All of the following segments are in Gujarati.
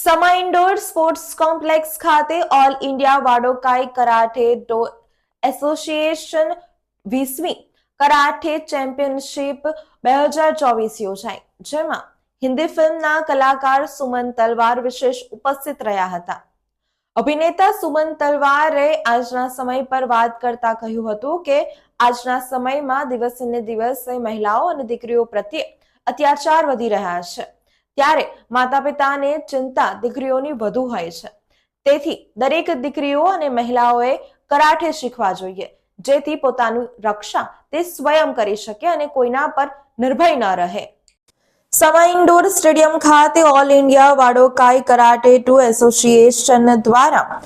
સમા ઇન્ડોર સ્પોર્ટ્સ કોમ્પ્લેક્સ ખાતે all India Wadokai karate do association વીસમી કરાટે ચેમ્પિયનશિપ બે હજાર ચોવીસ યોજાઈ. જેમાં હિન્દી ફિલ્મના કલાકાર સુમન તલવાર વિશેષ ઉપસ્થિત રહ્યા હતા. અભિનેતા સુમન તલવારે આજના સમય પર વાત કરતા કહ્યું હતું કે, આજના સમયમાં દિવસે ને દિવસે મહિલાઓ અને દીકરીઓ પ્રત્યે અત્યાચાર વધી રહ્યા છે. ત્યારે માતા પિતાને ચિંતા દીકરીઓની વધુ હોય છે. તેથી દરેક દીકરીઓ અને મહિલાઓએ કરાઠે શીખવા જોઈએ, જેથી પોતાનું રક્ષા તે સ્વયં કરી શકે અને કોઈના પર નિર્ભય ન રહે. સમા ઇન્ડોર સ્ટેડિયમ ખાતે all India Wadokai karate do association દ્વારા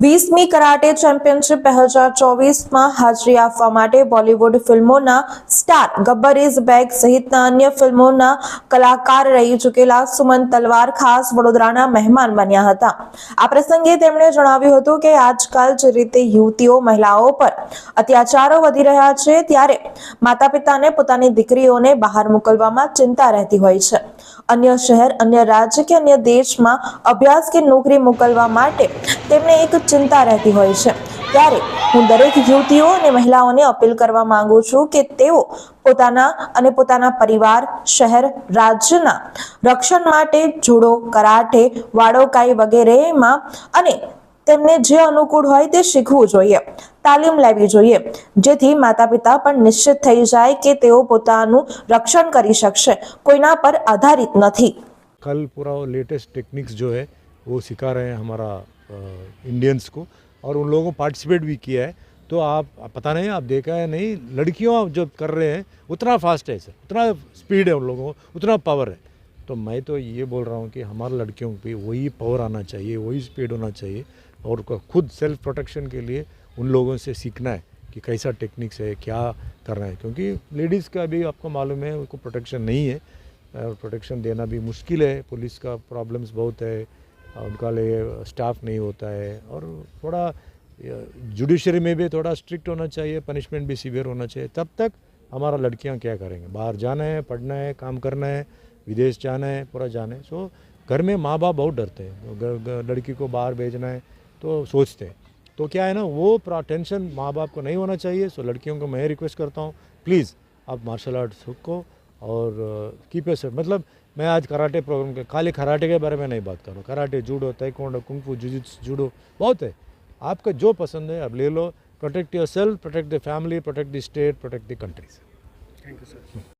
વીસમી કરાટે ચેમ્પિયનશિપ બે હજાર ચોવીસમાં હાજરી આપવા માટે બોલિવૂડ ફિલ્મોના સ્ટાર ગબ્બર ઇઝ બેગ સહિતના અન્ય ફિલ્મોના કલાકાર રહી ચૂકેલા સુમન તલવાર ખાસ વડોદરાના મહેમાન બન્યા હતા. આ પ્રસંગે તેમણે જણાવ્યું હતું કે આજકાલ જે રીતે યુવતીઓ, મહિલાઓ પર અત્યાચારો વધી રહ્યા છે, ત્યારે માતા પિતાને પોતાની દીકરીઓને બહાર મોકલવામાં ચિંતા રહેતી હોય છે. અન્ય શહેર, અન્ય રાજ્ય કે અન્ય દેશમાં અભ્યાસ કે નોકરી મોકલવા માટે તેમને એક ચિંતા રહેતી હોય છે. ત્યારે હું દરેક યુવતીઓ અને મહિલાઓને અપીલ કરવા માંગુ છું કે તેઓ પોતાના અને પોતાના પરિવાર, શહેર, રાજ્યના રક્ષણ માટે જુડો, કરાટે, વાડોકાઈ વગેરેમાં અને તેમને જે અનુકૂળ હોય તે શીખવું જોઈએ. તાલીમ લેવી જોઈએ. જેથી માતા પિતા પણ નિશ્ચિત થઈ જાય કે તેઓ પોતાનું રક્ષણ કરી શકશે. કોઈના પર આધારિત નથી. કલ પૂરા લેટેસ્ટ ટેકનિક્સ જો હે, વો સિખા રહે હમારા इंडियंस को और उन लोगों को पार्टिसिपेट भी किया है। तो आप पता नहीं, आप देखा है नहीं, लड़कियों जो कर रहे हैं, उतना फास्ट है सर उतना स्पीड है उन लोगों को, उतना पावर है। तो मैं तो ये बोल रहा हूँ कि हमारे लड़कियों पे वही पावर आना चाहिए, वही स्पीड होना चाहिए और खुद सेल्फ प्रोटेक्शन के लिए उन लोगों से सीखना है कि कैसा टेक्निक्स है, क्या करना है। क्योंकि लेडीज़ का भी आपको मालूम है, उनको प्रोटेक्शन नहीं है, और प्रोटेक्शन देना भी मुश्किल है पुलिस का प्रॉब्लम्स बहुत है उनका लिए स्टाफ नहीं होता है और थोड़ा जुडिशरी में भी थोड़ा स्ट्रिक्ट होना चाहिए पनिशमेंट भी सीवियर होना चाहिए। तब तक हमारा लड़कियाँ क्या करेंगे? बाहर जाना है, पढ़ना है, काम करना है, विदेश जाना है, पूरा जाना है। सो घर में माँ बाप बहुत डरते हैं। ग- लड़की को बाहर भेजना है तो सोचते हैं। तो क्या है ना, वो टेंशन माँ बाप को नहीं होना चाहिए। सो लड़कियों को मैं रिक्वेस्ट करता हूँ प्लीज़ आप मार्शल आर्ट्स को और कीप ए मतलब मैं आज कराटे प्रोग्राम के, खाली कराटे के बारे में नहीं बात करूँ karate judo taekwondo kung fu jujitsu judo बहुत है। आपका जो पसंद है, आप ले लो। Protect yourself protect the family protect the state protect the countries thank you sir